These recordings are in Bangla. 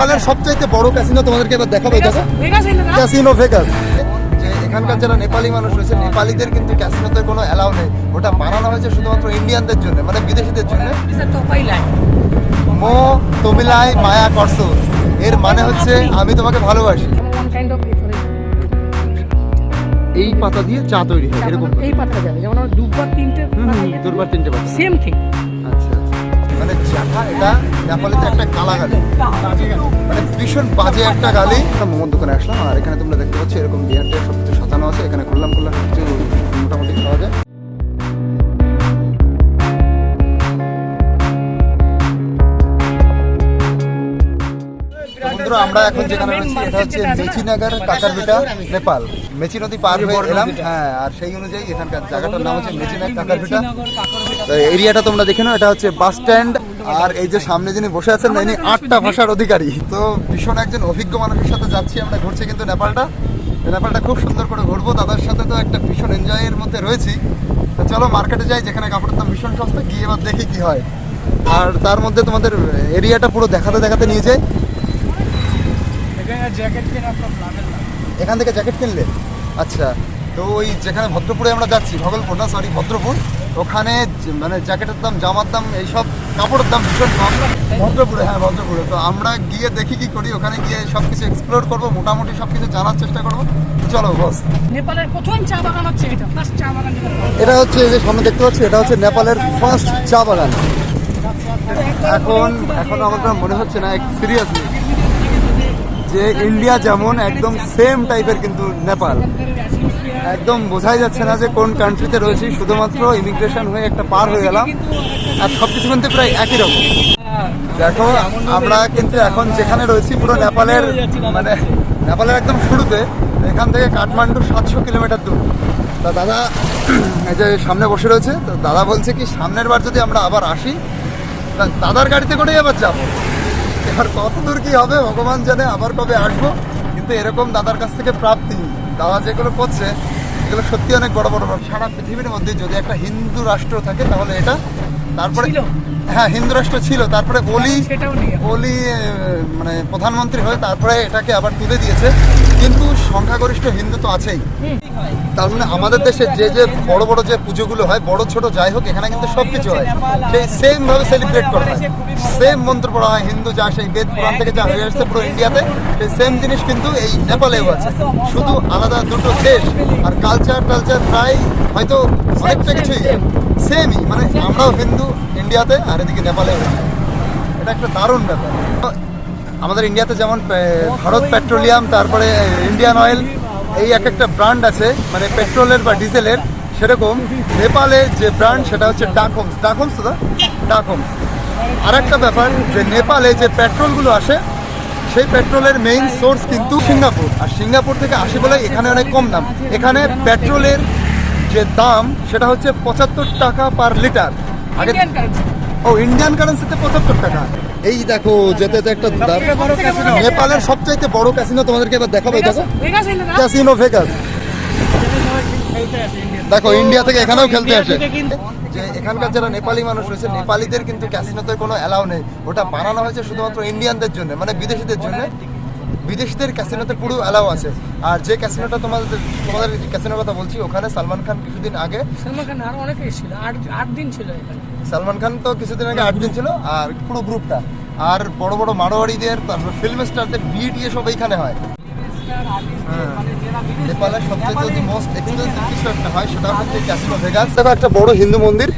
নেপালের সবচাইতে বড় ক্যাসিনো তোমাদেরকে এবার দেখাবো দেখো। ক্যাসিনো ভেগাস যে এখানকার যারা নেপালি মানুষ রয়েছে নেপালিদের কিন্তু ক্যাসিনোতে কোনো অ্যালাউ নেই। ওটা বানানো হয়েছে শুধুমাত্র ইন্ডিয়ানদের জন্য মানে বিদেশিদের জন্য। মো তমিলাই মায়া করছ। এর মানে হচ্ছে আমি তোমাকে ভালোবাসি। এই পাতা দিয়ে চা তৈরি হয় এরকম। এই পাতা যাবে যেমন দুবার তিনটে দুর্বার তিনটে পাতা। সেম থিং মানে চাটা এটা নেপালিতে একটা কালা গালি। মানে ভীষণ বাজে একটা গালি। মোমোর দোকানে আসলাম, আর এখানে তোমরা দেখতে পাচ্ছ এরকম বিয়ার টিয়ার সব কিছু সাজানো আছে। এখানে খুললাম খুললাম সব কিছু মোটামুটি খাওয়া যায়। আমরা এখন যেখানে রয়েছি, এটা হচ্ছে মেচিনগর কাকারবিটা নেপাল। মেচি নদী পার হয়ে এলাম। হ্যাঁ আর সেই অনুযায়ী এখানকার জায়গাটার নাম হচ্ছে মেচিনগর কাকারবিটা তো এরিয়াটা তোমরা দেখে নাও, এটা হচ্ছে বাস স্ট্যান্ড। আর এই যে সামনে যিনি বসে আছেন ইনি আটটা ভাষার অধিকারী। তো ভীষণ একজন অভিজ্ঞ মানুষের সাথে যাচ্ছি আমরা ঘুরছি কিন্তু নেপালটা। নেপালটা খুব সুন্দর করে ঘুরবো দাদার সাথে তো একটা ভীষণ এনজয়ের মধ্যে রয়েছি। চলো মার্কেটে যাই যেখানে কাপড়ের দাম ভীষণ সস্তা গিয়ে এবার দেখি কি হয়। আর তার মধ্যে তোমাদের এরিয়াটা পুরো দেখাতে দেখাতে নিয়ে যাই। এখান থেকে জ্যাকেট কিনলে? আচ্ছা তো ওই যেখানে ভদ্রপুরে আমরা যাচ্ছি ভগলপুর না সরি ভদ্রপুর। ওখানে মানে জ্যাকেটের দাম জামার দাম এইসব কাপড়ের দাম ভীষণ কম। ভদ্রপুরে হ্যাঁ ভদ্রপুরে। তো আমরা গিয়ে দেখি কি করি ওখানে গিয়ে সব কিছু এক্সপ্লোর করব মোটামুটি সব কিছু জানার চেষ্টা করব। চলো বস নেপালের প্রথম চা বাগান হচ্ছে এটা ফার্স্ট চা বাগান এটা হচ্ছে যে সামনে দেখতে পাচ্ছি এটা হচ্ছে নেপালের ফার্স্ট চা বাগান। এখন এখন আমাদের মনে হচ্ছে না সিরিয়াসলি যে ইন্ডিয়া যেমন একদম সেম টাইপের কিন্তু নেপাল। একদম বোঝাই যাচ্ছে না যে কোন কান্ট্রিতে রয়েছি, শুধুমাত্র ইমিগ্রেশন হয়ে একটা পার হয়ে গেলাম। আর সব কিছু কিন্তু প্রায় একই রকম। দেখো, আমরা কিন্তু এখন যেখানে রয়েছি, পুরো নেপালের মানে নেপালের একদম শুরুতে, এখান থেকে কাঠমান্ডু সাতশো কিলোমিটার দূর। তা দাদা, এই যে সামনে বসে রয়েছে, তো দাদা বলছে কি, সামনের বার যদি আমরা আবার আসি, তা দাদার গাড়িতে করেই আবার যাব। এবার কত দূর কি হবে, ভগবান জানে আবার কবে আসব, কিন্তু এরকম দাদার কাছ থেকে প্রাপ্তি দাদা যেগুলো করছে এগুলো সত্যি অনেক বড় বড়। সারা পৃথিবীর মধ্যে যদি একটা হিন্দু রাষ্ট্র থাকে তাহলে এটা তারপরে হ্যাঁ হিন্দু রাষ্ট্র ছিল। তারপরে অলি ওলি আহ, মানে প্রধানমন্ত্রী হয়ে তারপরে এটাকে আবার তুলে দিয়েছে। কিন্তু সংখ্যাগরিষ্ঠ হিন্দু তো আছেই। তার মানে আমাদের দেশে যে যে বড় বড় যে পুজোগুলো হয় বড় ছোট যাই হোক এখানে কিন্তু সব কিছু হয়। সেই সেম ভাবে সেলিব্রেট করা হয়। সেম মন্ত্র পড়া হয় হিন্দু যা সেই বেদ পুরাণ থেকে যা হয়ে আসছে পুরো ইন্ডিয়াতে সেই সেম জিনিস কিন্তু এই নেপালেও আছে। শুধু আলাদা দুটো দেশ আর কালচার টালচার প্রায় হয়তো অনেকটা কিছুই সেমই মানে আমরাও হিন্দু ইন্ডিয়াতে আর এদিকে নেপালেও। এটা একটা দারুণ ব্যাপার। আমাদের ইন্ডিয়াতে যেমন ভারত পেট্রোলিয়াম তারপরে ইন্ডিয়ান অয়েল এই এক একটা ব্র্যান্ড আছে মানে পেট্রোলের বা ডিজেলের সেরকম নেপালে যে ব্র্যান্ড সেটা হচ্ছে ডাকোমস ডাকোমস তো ডাকোমস আর একটা ব্যাপার যে নেপালে যে পেট্রোলগুলো আসে সেই পেট্রোলের মেইন সোর্স কিন্তু সিঙ্গাপুর। আর সিঙ্গাপুর থেকে আসে বলে এখানে অনেক কম দাম। এখানে পেট্রোলের যে দাম সেটা হচ্ছে পঁচাত্তর টাকা পার লিটার। আগে ও ইন্ডিয়ান কারেন্সিতে পঁচাত্তর টাকা। এই দেখো যেতে যেতে একটা নেপালের সবচাইতে বড় ক্যাসিনো তোমাদেরকে এবার দেখাবো দেখো। ক্যাসিনো ভেগাস দেখো ইন্ডিয়া থেকে এখানেও খেলতে আসে। যে এখানকার যারা নেপালি মানুষ রয়েছে নেপালিদের কিন্তু ক্যাসিনোতে কোনো অ্যালাউ নেই। ওটা বানানো হয়েছে শুধুমাত্র ইন্ডিয়ানদের জন্য মানে বিদেশিদের জন্য। বিদেশিদের ক্যাসিনোতে পুরো অ্যালাউ আছে। আর যে ক্যাসিনোটা তোমাদের তোমাদের ক্যাসিনোর কথা বলছি ওখানে সালমান খান কিছুদিন আগে সলমান খান আরও অনেকে ছিল আট আট দিন ছিল এখানে। সালমান খান তো কিছুদিন আগে আট দিন ছিল, আর পুরো গ্রুপটা। আর বড় বড় মারোয়াড়িদের, তারপর ফিল্ম স্টারদের বিয়ে টিয়ে সব এইখানে হয়। হ্যাঁ। নেপালের সবচেয়ে যদি মোস্ট এক্সপেন্সিভ কিছু একটা হয়, সেটা হচ্ছে ক্যাসিনো ভেগাস দেখো একটা বড় হিন্দু মন্দির।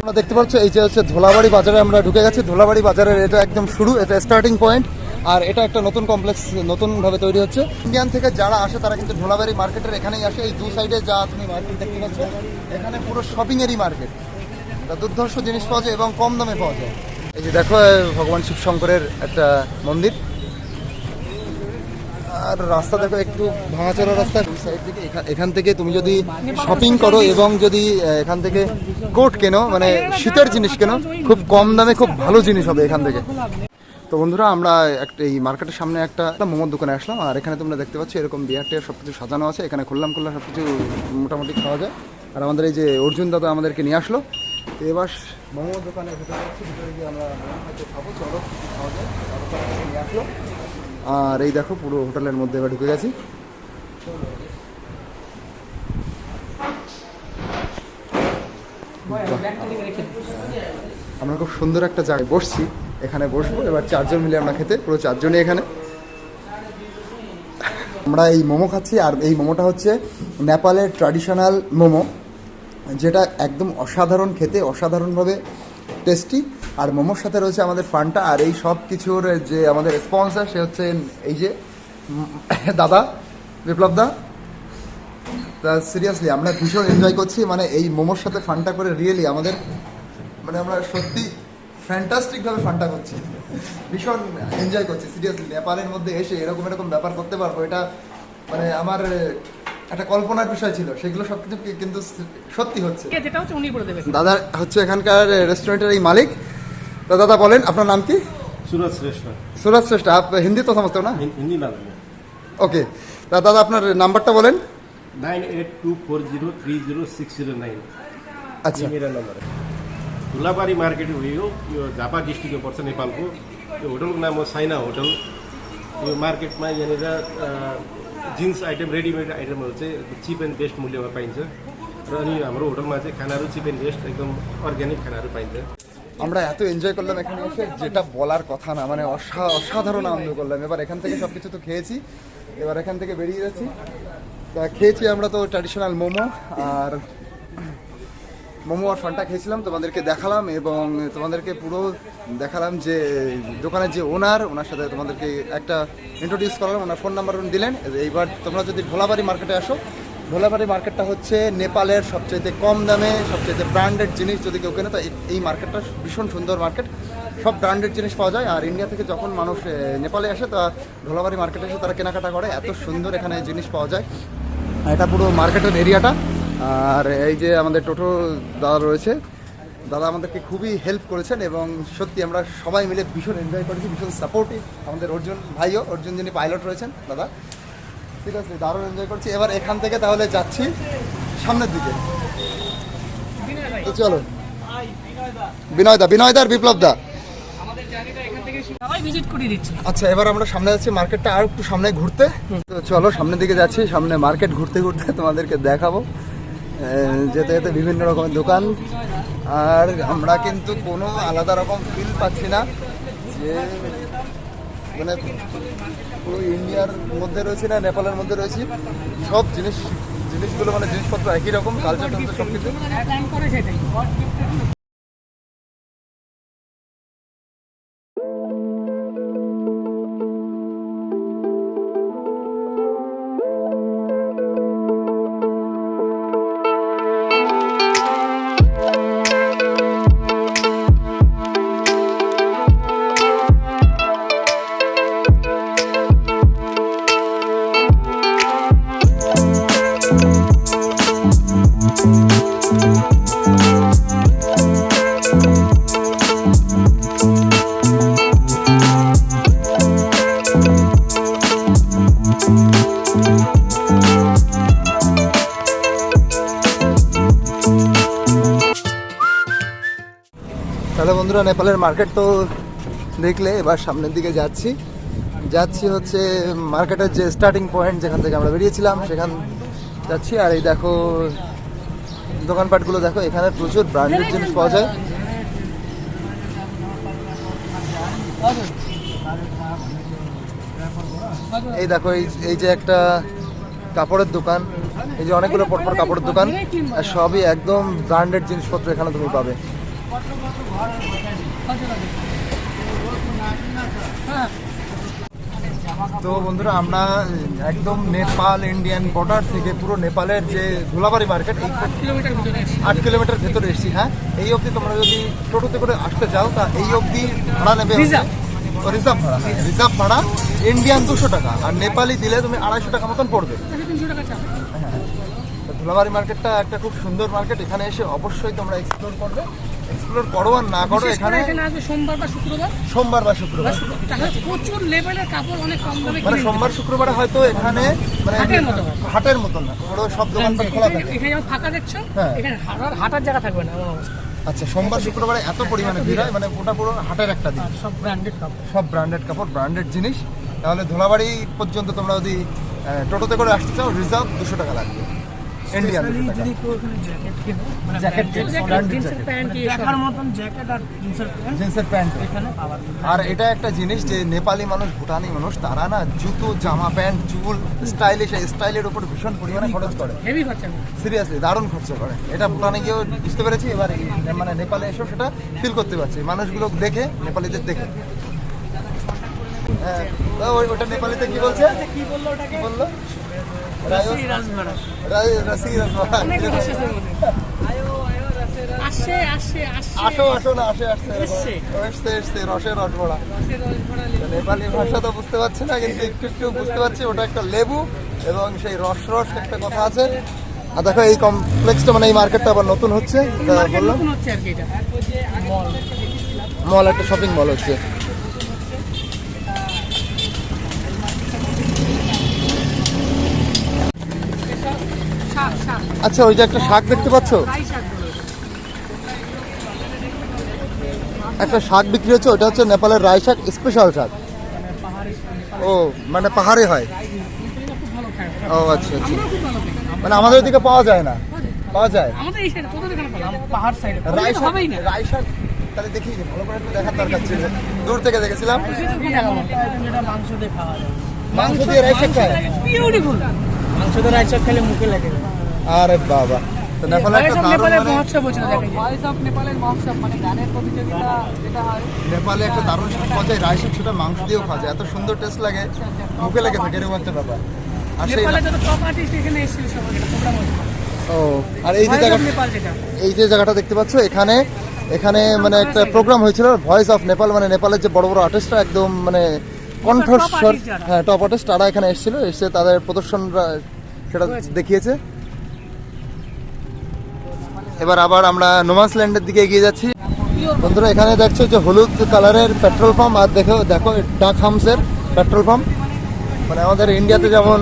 তোমরা দেখতে পাচ্ছ, এই যে হচ্ছে ধোলাবাড়ি বাজারে আমরা ঢুকে গেছি। ধোলাবাড়ি বাজারের এটা একদম শুরু, এটা স্টার্টিং পয়েন্ট আর এটা একটা নতুন কমপ্লেক্স নতুনভাবে তৈরি হচ্ছে। ইন্ডিয়ান থেকে যারা আসে, তারা কিন্তু ধোলাবাড়ি মার্কেটের এখানেই আসে। এই দু সাইডে যা তুমি মার্কেট দেখতে পাচ্ছ, এখানে পুরো শপিংয়েরই মার্কেট দুর্ধর্ষ জিনিস পাওয়া যায় এবং কম দামে পাওয়া যায়। এই যে দেখো ভগবান শিব শঙ্করের একটা মন্দির। আর রাস্তা দেখো, একটু ভাঙাচোরা রাস্তা। সাইড থেকে এখান থেকে তুমি যদি শপিং করো এবং যদি এখান থেকে কোট কেনো মানে শীতের জিনিস কেনো, খুব কম দামে খুব ভালো জিনিস হবে এখান থেকে। তো বন্ধুরা, আমরা একটা, এই মার্কেটের সামনে একটা মোমোর দোকানে আসলাম, আর এখানে তোমরা দেখতে পাচ্ছ, এরকম বিয়ার টিয়ার সব কিছু সাজানো আছে। এখানে খুললাম খুললাম সব কিছু মোটামুটি খাওয়া যায়। আর আমাদের এই যে অর্জুন দাদা আমাদেরকে নিয়ে আসলো। এবার মোমোর দোকানে ভেতরে যাচ্ছি ভিতরে গিয়ে আমরা হয়তো খাব। চলো কি কি খাওয়া যায় দাদা তো আমাদেরকে নিয়ে আসলো আর এই দেখো পুরো হোটেলের মধ্যে এবার ঢুকে গেছি। আমরা খুব সুন্দর একটা জায়গায় বসছি। এখানে বসবো এবার চারজন মিলে আমরা খেতে পুরো চারজনই এখানে। আমরা এই মোমো খাচ্ছি আর এই মোমোটা হচ্ছে নেপালের ট্র্যাডিশনাল মোমো। যেটা একদম অসাধারণ খেতে, অসাধারণভাবে টেস্টি আর মোমোর সাথে রয়েছে আমাদের ফানটা, আর এই সব কিছুর যে আমাদের স্পন্সার সে হচ্ছে এই যে দাদা, বিপ্লব দা। তা সিরিয়াসলি আমরা ভীষণ এনজয় করছি। মানে এই মোমোর সাথে ফানটা করে রিয়েলি আমাদের মানে আমরা সত্যি ফ্যান্টাস্টিকভাবে ফানটা করছি। ভীষণ এনজয় করছি সিরিয়াসলি নেপালের মধ্যে এসে এরকম এরকম ব্যাপার করতে পারব, এটা মানে আমার একটা কল্পনার বিষয় ছিল সেগুলো সব কিছু কিন্তু সত্যি হচ্ছে। যেটা হচ্ছে উনি বলে দেবেন দাদা হচ্ছে এখানকার রেস্টুরেন্টের এই মালিক। তো দাদা বলেন আপনার নাম কি? সুরজ শ্রেষ্ঠ। সুরজ শ্রেষ্ঠ আপ হিন্দি তো সমস্ত না? হিন্দি না ওকে তা দাদা আপনার নাম্বারটা বলেন। Nine eight two four zero three zero six zero nine. আচ্ছা। মেরা নাম্বার। ठुलाबारी मार्केट हो यो यो झापा डिस्ट्रिक्टमा पर्छ नेपालको यो होटलको नाम हो यो मार्केटमा यहाँनिर जिन्स आइटम रेडिमेड आइटमहरू चाहिँ चिप एन्ड बेस्ट मूल्यमा पाइन्छ र अनि हाम्रो होटलमा चाहिँ खानाहरू चिप एन्ड बेस्ट एकदम अर्ग्यानिक खानाहरू पाइन्छ আমরা এত এনজয় করলাম এখানে এসে যেটা বলার কথা না মানে অসা অসাধারণ আনন্দ করলাম এবার এখান থেকে সব কিছু তো খেয়েছি এবার এখান থেকে বেরিয়ে যাচ্ছি তা খেয়েছি আমরা তো ট্র্যাডিশনাল মোমো আর মোমো আর ফান্টা খেয়েছিলাম, তোমাদেরকে দেখালাম এবং তোমাদেরকে পুরো দেখালাম যে দোকানের যে ওনার ওনার সাথে তোমাদেরকে একটা ইন্ট্রোডিউস করালাম, ওনার ফোন নাম্বার দিলেন। এইবার তোমরা যদি ভোলাবাড়ি মার্কেটে আসো, ভোলাবাড়ি মার্কেটটা হচ্ছে নেপালের সবচাইতে কম দামে, সবচাইতে ব্র্যান্ডেড জিনিস যদি কেউ কেনে, তো এই মার্কেটটা ভীষণ সুন্দর মার্কেট সব ব্র্যান্ডেড জিনিস পাওয়া যায়, আর ইন্ডিয়া থেকে যখন মানুষ নেপালে আসে, তা ভোলাবাড়ি মার্কেটে এসে তারা কেনাকাটা করে। এত সুন্দর এখানে জিনিস পাওয়া যায়। এটা পুরো মার্কেটের এরিয়াটা আর এই যে আমাদের টোটো দাদা রয়েছে দাদা আমাদেরকে খুবই হেল্প করেছেন এবং সত্যি আমরা সবাই মিলে ভীষণ এনজয় করেছি ভীষণ সাপোর্টিভ আমাদের অর্জুন ভাইও অর্জুন যিনি পাইলট রয়েছেন দাদা। ঠিক আছে দারুণ এনজয় করছি। এবার এখান থেকে তাহলে যাচ্ছি সামনের দিকে। চলো। বিনয় দা বিনয় দা বিপ্লব দা আমাদের জার্নিটা এখান থেকে সবাই ভিজিট করে দিচ্ছি। আচ্ছা এবার আমরা সামনে যাচ্ছি মার্কেটটা আর একটু সামনে ঘুরতে। চলো সামনের দিকে যাচ্ছি সামনে মার্কেট ঘুরতে ঘুরতে তোমাদেরকে দেখাবো। যেতে যেতে বিভিন্ন রকমের দোকান। আর আমরা কিন্তু কোনো আলাদা রকম ফিল পাচ্ছি না যে মানে পুরো ইন্ডিয়ার মধ্যে রয়েছি না, নেপালের মধ্যে রয়েছি। সব জিনিস, জিনিসগুলো মানে জিনিসপত্র একই রকম কালচার সব কিছু তাহলে বন্ধুরা, নেপালের মার্কেট তো দেখলে, এবার সামনের দিকে যাচ্ছি। যাচ্ছি হচ্ছে মার্কেটের যে স্টার্টিং পয়েন্ট যেখান থেকে আমরা বেরিয়েছিলাম, সেখান যাচ্ছি। আর এই দেখো, দোকানপাটগুলো দেখো, এখানে প্রচুর ব্র্যান্ডেড জিনিস পাওয়া যায়। এই দেখো, এই যে একটা কাপড়ের দোকান, এই যে অনেকগুলো পরপর কাপড়ের দোকান সবই একদম ব্র্যান্ডেড জিনিসপত্র এখানে তুমি পাবে। তো বন্ধুরা আমরা একদম নেপাল ইন্ডিয়ান বর্ডার থেকে পুরো নেপালের যে ধুলাবাড়ি মার্কেট আট কিলোমিটার ভেতরে এসেছি হ্যাঁ? এই অবধি তোমরা যদি টোটোতে করে আসতে চাও তা এই অবধি ভাড়া নেবে। রিজার্ভ। ভাড়া রিজার্ভ ভাড়া ইন্ডিয়ান দুশো টাকা আর নেপালি দিলে তুমি আড়াইশো টাকা মতন পড়বে। চাপ। তো ধুলাবাড়ি মার্কেটটা একটা খুব সুন্দর মার্কেট এখানে এসে অবশ্যই তোমরা এক্সপ্লোর করবে। এক্সপ্লোর করো আর না করো এখানে এখানে আসবে সোমবার বা শুক্রবার। সোমবার বা শুক্রবার। প্রচুর লেভেলের কাপড় অনেক কম দামে মানে সোমবার শুক্রবারে হয়তো এখানে মানে হাটের মতো হাটের মতন না পুরো সব দোকানপাট খোলা থাকে। এখানে যেমন ফাঁকা দেখছ হ্যাঁ। এখানে হাঁটার হাঁটার জায়গা থাকবে না অবস্থা। আচ্ছা সোমবার শুক্রবারে এত পরিমাণে ভিড়। হয় মানে ওটা পুরো হাটের একটা দিন। সব ব্র্যান্ডেড কাপড়। সব ব্র্যান্ডেড কাপড় ব্র্যান্ডেড জিনিস। তাহলে ধুলাবাড়ি পর্যন্ত তোমরা যদি টোটোতে করে আসতে চাও রিজার্ভ দুশো টাকা লাগবে। ইন্ডিয়ান যদি কেউ এখানে জ্যাকেট কেনে মানে জ্যাকেট জিন্সের। প্যান্ট দেখার মতন জ্যাকেট আর জিন্সের প্যান্ট জিন্সের প্যান্ট। এখানে পাওয়া আর এটা একটা জিনিস যে নেপালি মানুষ ভুটানি মানুষ তারা না জুতো জামা প্যান্ট চুল স্টাইলিশ স্টাইলের উপর ভীষণ পরিমাণে খরচ করে। হেভি খরচা। সিরিয়াসলি দারুণ খরচা করে। এটা ভুটানে গিয়েও বুঝতে পেরেছি এবার মানে নেপালে এসেও সেটা ফিল করতে পারছি। মানুষগুলো দেখে নেপালিদের দেখে। হ্যাঁ ওটা নেপালিতে কি বলছে? কি বলল ওটাকে? কি বলল? আসে আসে আসে। আসো আসো না আসে আসছে এসছে। রসে ভরা। নেপালি ভাষা তো বুঝতে পারছি না কিন্তু একটু একটু বুঝতে পারছি ওটা একটা লেবু এবং সেই রস রস একটা কথা আছে। আর দেখো এই কমপ্লেক্সটা মানে এই মার্কেটটা আবার নতুন হচ্ছে বললাম নতুন হচ্ছে আর কি এটা। মল একটা শপিং মল হচ্ছে। আচ্ছা ওই যে একটা শাক দেখতে পাচ্ছ? শাক। একটা শাক বিক্রি হচ্ছে ওটা হচ্ছে নেপালের রায় শাক স্পেশাল শাক। ও মানে পাহাড়ে হয়। ও আচ্ছা আচ্ছা। মানে আমাদের দিকে পাওয়া যায় না। পাওয়া যায়। পাহাড় সাইডে রায় শাক রায় শাক তাহলে দেখি ভালো করে দেখার দরকার ছিল। দূর থেকে দেখেছিলাম। মাংস দিয়ে খাওয়া যায়। মাংস দিয়ে রায় শাক খায়? বিউটিফুল মাংস দিয়ে রাইস খেলে মুখে লাগে। আরে বাবা। তো নেপালে একটা দারুণ নেপালের মানে মানে হয়। নেপালে একটা দারুণ শাক পাওয়া যায় রায় সেটা মাংস দিয়েও খাওয়া যায়। এত সুন্দর টেস্ট লাগে। মুখে লেগে থাকে এরকম একটা ব্যাপার। আর সেই নেপালে যত টপ আর্টিস্ট এখানে এসেছিল সবাই এটা প্রোগ্রাম হচ্ছে ও আর এই যে জায়গাটা এই যে জায়গাটা দেখতে পাচ্ছ এখানে এখানে মানে একটা প্রোগ্রাম হয়েছিল ভয়েস অফ নেপাল মানে নেপালের যে বড় বড় আর্টিস্টরা একদম মানে কণ্ঠস্বর হ্যাঁ টপ আর্টিস্ট তারা এখানে এসেছিল এসে তাদের প্রদর্শনরা সেটা দেখিয়েছে। এবার আবার আমরা নোমাস ল্যান্ডের দিকে এগিয়ে যাচ্ছি। বন্ধুরা, এখানে দেখছ যে হলুদ কালারের পেট্রোল পাম্প, আর দেখো দেখো, ডাক হামসের পেট্রোল পাম্প। মানে আমাদের ইন্ডিয়াতে যেমন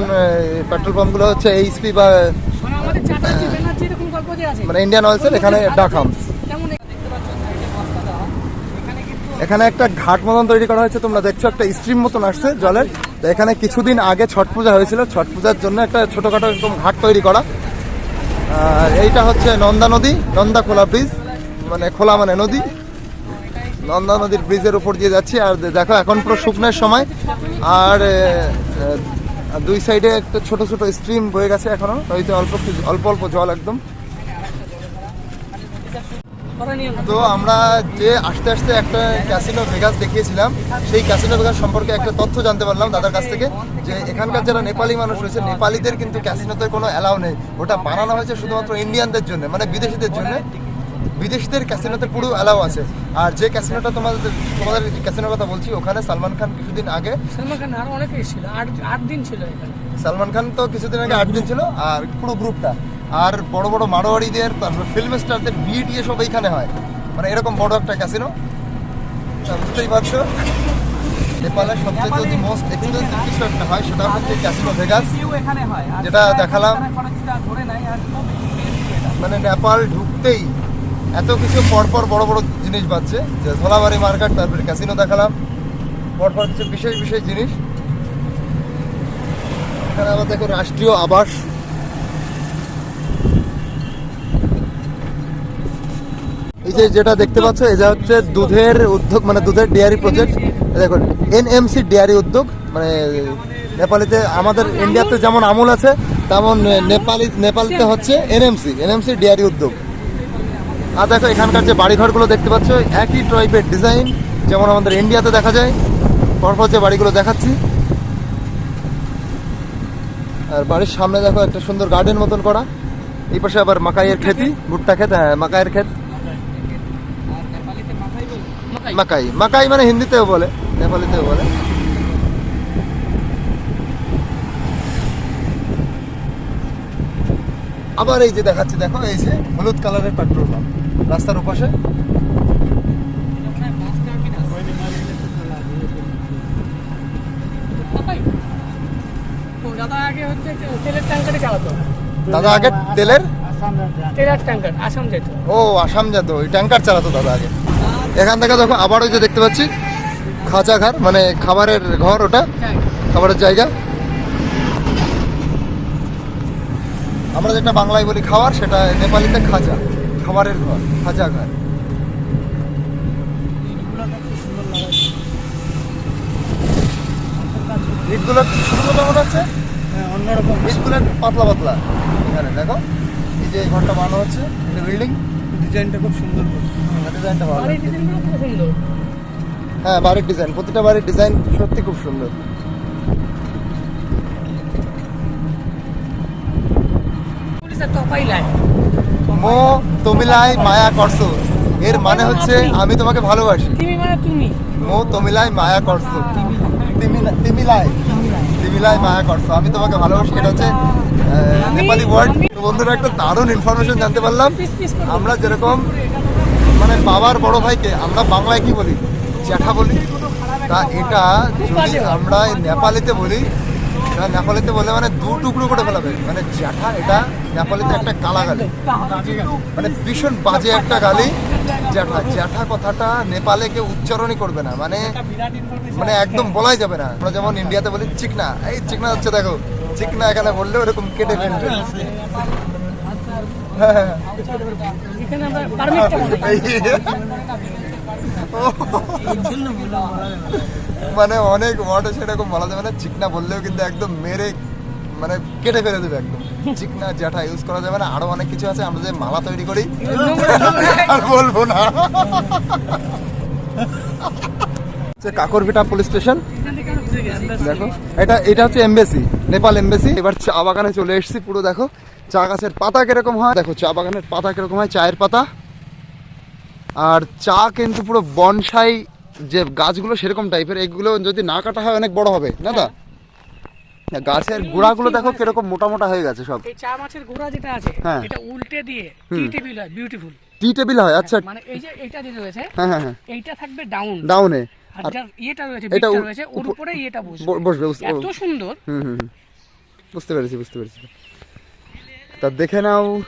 পেট্রোল পাম্পগুলো হচ্ছে এইচপি বা মানে ইন্ডিয়ান অয়েলসের এখানে ডাক হামস। এখানে একটা ঘাট মতন তৈরি করা হয়েছে, তোমরা দেখছ, একটা স্ট্রিম মতন আসছে জলের। এখানে কিছুদিন আগে ছট পূজা হয়েছিল, ছট পূজার জন্য একটা ছোটখাটো এরকম ঘাট তৈরি করা। আর এইটা হচ্ছে নন্দা নদী, নন্দা খোলা ব্রিজ মানে খোলা মানে নদী। নন্দা নদীর ব্রিজের উপর দিয়ে যাচ্ছি, আর দেখো এখন পুরো শুকনের সময়। আর দুই সাইডে একটা ছোট ছোট স্ট্রিম বয়ে গেছে এখনও হয়তো অল্প অল্প অল্প জল একদম। তো আমরা যে আস্তে আস্তে একটা ক্যাসিনো ভেগাস দেখিয়েছিলাম সেই ক্যাসিনো ভেগাস সম্পর্কে একটা তথ্য জানতে পারলাম দাদার কাছ থেকে যে এখানকার যারা নেপালি মানুষ রয়েছে নেপালিদের কিন্তু ক্যাসিনোতে কোনো অ্যালাউ নেই। ওটা বানানো হয়েছে শুধুমাত্র ইন্ডিয়ানদের জন্য মানে বিদেশিদের জন্য। বিদেশিদের ক্যাসিনোতে পুরো অ্যালাউ আছে। আর যে ক্যাসিনোটা তোমাদের তোমাদের ক্যাসিনোর কথা বলছি ওখানে সালমান খান কিছুদিন আগে সলমান খান আরও অনেকে এসেছিল আট আট দিন ছিল এখানে। সালমান খান তো কিছুদিন আগে আট দিন ছিল আর পুরো গ্রুপটা আর বড় বড় মারোয়াড়িদের তারপর ফিল্ম স্টারদের বিয়ে টিয়ে সব এইখানে হয়। মানে এরকম বড় একটা ক্যাসিনো বুঝতেই পারছ? নেপালের সবচেয়ে যদি মোস্ট এক্সপেন্সিভ কিছু একটা হয় সেটা হচ্ছে ক্যাসিনো ভেগাস যেটা দেখালাম। মানে নেপাল ঢুকতেই এত কিছু পরপর বড় বড় জিনিস পাচ্ছে যে ধোলাবাড়ি মার্কেট তারপরে ক্যাসিনো দেখালাম। পরপর কিছু বিশেষ বিশেষ জিনিস। এখানে আবার দেখো রাষ্ট্রীয় আবাস। এই যে যেটা দেখতে পাচ্ছ এটা হচ্ছে দুধের উদ্যোগ মানে দুধের ডেয়ারি প্রজেক্ট দেখো এনএমসি ডেয়ারি উদ্যোগ মানে নেপালিতে, আমাদের ইন্ডিয়াতে যেমন আমুল আছে, তেমন নেপালি, নেপালিতে হচ্ছে এনএমসি এনএমসি ডেয়ারি উদ্যোগ। আর দেখো, এখানকার যে বাড়িঘরগুলো দেখতে পাচ্ছ, একই টাইপের ডিজাইন যেমন আমাদের ইন্ডিয়াতে দেখা যায়। পরপর যে বাড়িগুলো দেখাচ্ছি। আর বাড়ির সামনে দেখো, একটা সুন্দর গার্ডেন মতন করা। এই পাশে আবার মাকাইয়ের খেতি, ভুট্টা ক্ষেত হ্যাঁ মাকাইয়ের ক্ষেত মাকাই। মাকাই। মানে হিন্দিতেও বলে নেপালিতেও বলে। আবার এই যে দেখাচ্ছি দেখো এই যে হলুদ কালারের পেট্রোল পাম্প। রাস্তার ওপাশে। দাদা আগে তেলের ট্যাঙ্কারে চালাতো। দাদা আগে তেলের? তেলের ট্যাঙ্কার আসাম যেত। ও আসাম যেত। ওই ট্যাঙ্কার চালাতো দাদা আগে। এখান থেকে দেখো আবার ওই যে দেখতে পাচ্ছি খাঁচা ঘর মানে খাবারের ঘর ওটা হ্যাঁ। খাবারের জায়গা। আমরা যেটা বাংলায় বলি খাবার সেটা নেপালিতে খাঁচা খাবারের ঘর খাজা ঘর ইটগুলো কেমন হচ্ছে? হ্যাঁ অন্যরকম। ইটগুলো পাতলা পাতলা। এখানে দেখো এই যে ঘরটা বানানো হচ্ছে এটা বিল্ডিং ডিজাইনটা খুব সুন্দর ডিজাইনটা ভালো বাড়ির ডিজাইনগুলো খুব সুন্দর। হ্যাঁ বাড়ির ডিজাইন প্রতিটা বাড়ির ডিজাইন সত্যি খুব সুন্দর। মো তমিলাই মায়া করছ। এর মানে হচ্ছে আমি তোমাকে ভালোবাসি। তুমি মানে তুমি। মো তমিলাই মায়া করছ। তিমিলা- তিমিলাই। তিমিলাই মায়া করছ। আমি তোমাকে ভালোবাসি। এটা হচ্ছে নেপালি ওয়ার্ড বন্ধুরা, একটা দারুণ ইনফরমেশন জানতে পারলাম। আমরা যেরকম মানে বাবার বড় ভাইকে, আমরা বাংলায় কি বলি? জ্যাঠা বলি। তা এটা যদি আমরা নেপালিতে বলি নেপালিতে বলে মানে দু টুকরো করে ফেলাবে। মানে জ্যাঠা এটা নেপালিতে একটা কালা গালি মানে ভীষণ বাজে একটা গালি জ্যাঠা। জ্যাঠা কথাটা নেপালে কেউ উচ্চারণই করবে না। মানে মানে একদম বলাই যাবে না। আমরা যেমন ইন্ডিয়াতে বলি চিকনা। এই চিকনা হচ্ছে দেখো। চিকনা এখানে বললে ওরকম কেটে ফেলবে। পারমিটটা বানাই মানে অনেক ওয়ার্ড সেরকম বলা যাবে না চিকনা বললেও কিন্তু একদম মেরে মানে কেটে ফেলে দেবে একদম। চিকনা জ্যাঠা ইউজ করা যাবে না আরও অনেক কিছু আছে আমরা যে মালা তৈরি করি আর বলব না। কাকরভিটা পুলিশ স্টেশন দেখো এটা এটা হচ্ছে এমবেসি নেপাল এমবেসি এবার চা বাগানে চলে এসেছি পুরো দেখো। চা গাছের পাতা কীরকম হয়? দেখো চা বাগানের পাতা কীরকম হয়? চায়ের পাতা। আর চা কিন্তু পুরো বনসাই যে গাছগুলো সেরকম টাইপের এগুলো যদি না কাটা হয় অনেক বড় হবে না দা গাছের গোড়াগুলো দেখো কীরকম মোটা মোটা হয়ে গেছে সব। এই চা মাছের গোড়া যেটা আছে হ্যাঁ। এটা উল্টে দিয়ে টি টেবিল হয় বিউটিফুল টি টেবিল হয় আচ্ছা। মানে এই যে এটা রয়েছে হ্যাঁ হ্যাঁ হ্যাঁ। এইটা থাকবে ডাউন ডাউনে আর আর যার ইয়েটা রয়েছে এটা রয়েছে ওর উপরে ইয়েটা বসবে। বসবে বুঝতে- এত সুন্দর। হুম হুম হুম। বুঝতে পেরেছি বুঝতে পেরেছি। তা দেখে নাও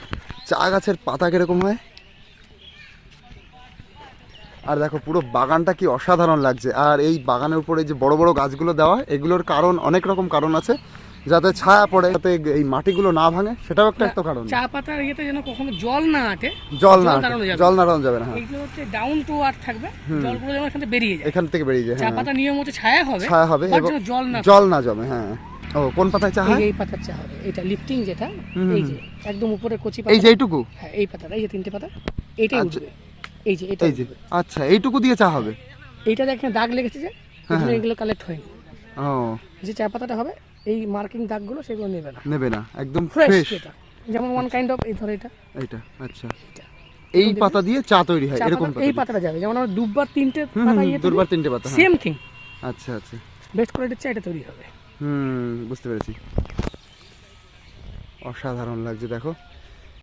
চা গাছের পাতা কীরকম হয়। আর দেখো পুরো বাগানটা কি অসাধারণ লাগছে। আর এই বাগানের উপরে যে বড় বড় গাছগুলো দেওয়া এগুলোর কারণ অনেক রকম কারণ আছে। যাতে ছায়া পড়ে যাতে এই মাটিগুলো না ভাঙে সেটাও একটা একটা কারণ। চা পাতার ইয়েতে যেন কখনো জল না আটে জল না জল নাড়ানো যাবে না হ্যাঁ। এইগুলো হচ্ছে ডাউন টু আর্থ থাকবে জলগুলো যেন এখান থেকে বেরিয়ে যায়। এখান থেকে বেরিয়ে যায় চা হ্যাঁ। পাতা নিয়ম ছায়া হবে ছায়া হবে এবং জল না জল না জমে হ্যাঁ। ও কোন পাতায় চা হয়? এই পাতার চা হবে এটা লিফটিং যেটা এই যে একদম উপরে কচি এই যে এইটুকু? হ্যাঁ এই পাতাটা এই যে তিনটে পাতা এইটাই আচ্ছা। উঠবে। এই যে এটা এই যে আচ্ছা এইটুকু দিয়ে চা হবে? এইটা দেখেন দাগ লেগেছে যে হ্যাঁ, এগুলো কালেক্ট হয়নি। ও। যে চা পাতাটা হবে এই মার্কিং দাগগুলো সেগুলো নেবে না। নেবে না একদম ফ্রেশ এটা যেমন ওয়ান কাইন্ড অফ এই ধর এটা। এটা আচ্ছা। এই পাতা দিয়ে চা তৈরি হয় এরকম এই পাতাটা যাবে যেমন আমরা দুবার তিনটে হুম, পাতা ইয়ে দুবার তিনটে পাতা। সেম থিং আচ্ছা আচ্ছা। বেস্ট কোয়ালিটির চা এটা তৈরি হবে। হুম বুঝতে পেরেছি। অসাধারণ লাগছে দেখো।